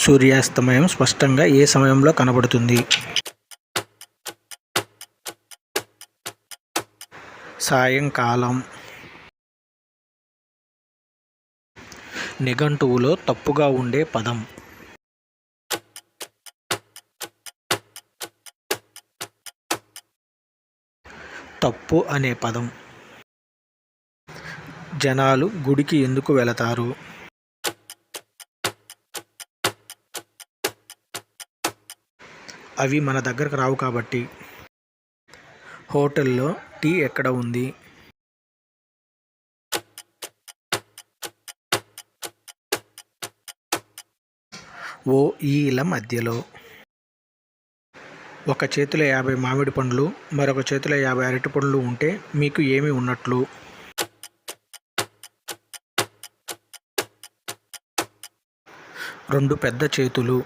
సూర్యాస్తమయం స్పష్టంగా ఏ సమయంలో కనబడుతుంది? సాయంకాలం. నిఘంటువులో తప్పుగా ఉండే పదం. తప్పు అనే పదం. జనాలు గుడికి ఎందుకు వెళతారు? అవి మన దగ్గరకు రావు కాబట్టి. హోటల్లో టీ ఎక్కడ ఉంది? ఓ ఈల మధ్యలో. ఒక చేతిలో యాభై మామిడి పండ్లు మరొక చేతిలో యాభై అరటి పండ్లు ఉంటే మీకు ఏమి ఉన్నట్లు? రెండు పెద్ద చేతులు.